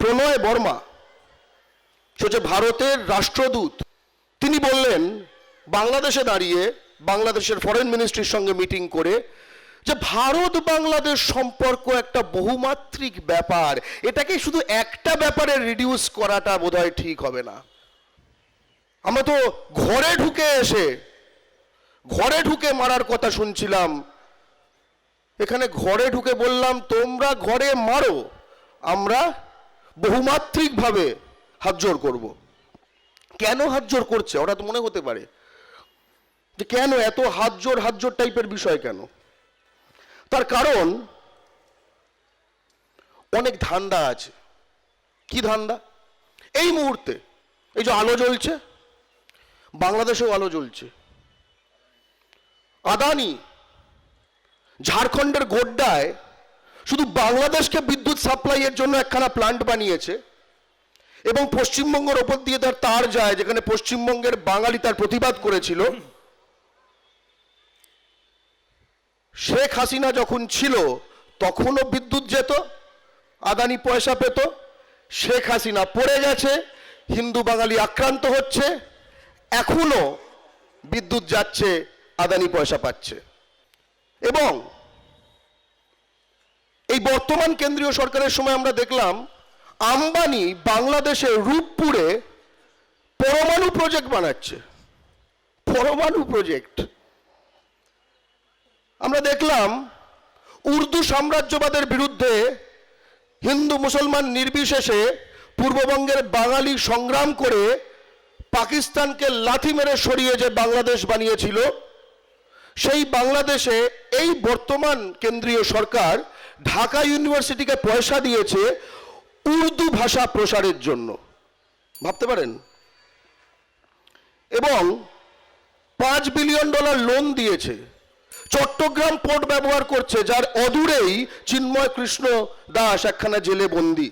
প্রণয় বর্মা, সে ভারতের রাষ্ট্রদূত, তিনি বললেন, বাংলাদেশে দাঁড়িয়ে বাংলাদেশের ফরেন মিনিস্ট্রির সঙ্গে মিটিং করে যে ভারত বাংলাদেশ সম্পর্ক একটা বহুমাত্রিক ব্যাপার, এটাকে শুধু একটা ব্যাপারে রিডিউস করাটা বোধহয় ঠিক হবে না। আমরা তো ঘরে ঢুকে এসে, ঘরে ঢুকে মারার কথা শুনছিলাম। এখানে ঘরে ঢুকে বললাম, তোমরা ঘরে মারো, আমরা বহুমাত্রিকভাবে হাতজোড় করব। কেন হাতজোড় করছে? ওরা তো মনে হতে পারে। যে কেন এত হাতজোড় হাতজোড় টাইপের বিষয় কেন? তার কারণ অনেক ধান্দা আছে। কি ধান্দা? এই মুহূর্তে এই যে আলো জ্বলছে, বাংলাদেশেও আলো জ্বলছে। আদানি ঝাড়খণ্ডের গোড্ডায় শুধু বাংলাদেশকে বিদ্যুৎ সাপ্লাইয়ের জন্য একখানা প্লান্ট বানিয়েছে এবং পশ্চিমবঙ্গের ওপর দিয়ে তার তার যায়, যেখানে পশ্চিমবঙ্গের বাঙালি তার প্রতিবাদ করেছিল। শেখ হাসিনা যখন ছিল, তখনও বিদ্যুৎ যেত, আদানি পয়সা পেত। শেখ হাসিনা পড়ে গেছে, হিন্দু বাঙালি আক্রান্ত হচ্ছে এখনও বিদ্যুৎ যাচ্ছে, আদানি পয়সা পাচ্ছে। এবং এই বর্তমান কেন্দ্রীয় সরকারের সময় আমরা দেখলাম, আম্বানি বাংলাদেশের রূপপুরে পরমাণু প্রজেক্ট বানাচ্ছে। পরমাণু প্রজেক্ট আমরা দেখলাম, উর্দু সাম্রাজ্যবাদের বিরুদ্ধে হিন্দু মুসলমান নির্বিশেষে পূর্ববঙ্গের বাঙালি সংগ্রাম করে পাকিস্তানকে লাথি মেরে সরিয়ে যে বাংলাদেশ বানিয়েছিল, সেই বাংলাদেশে এই বর্তমান কেন্দ্রীয় সরকার ঢাকা ইউনিভার্সিটিকে পয়সা দিয়েছে উর্দু ভাষা প্রসারের জন্য। ভাবতে পারেন? এবং পাঁচ বিলিয়ন ডলার লোন দিয়েছে। চট্টগ্রাম পোর্ট ব্যবহার করছে, যার অদূরেই চিন্ময় কৃষ্ণ দাস একখানা জেলে বন্দি।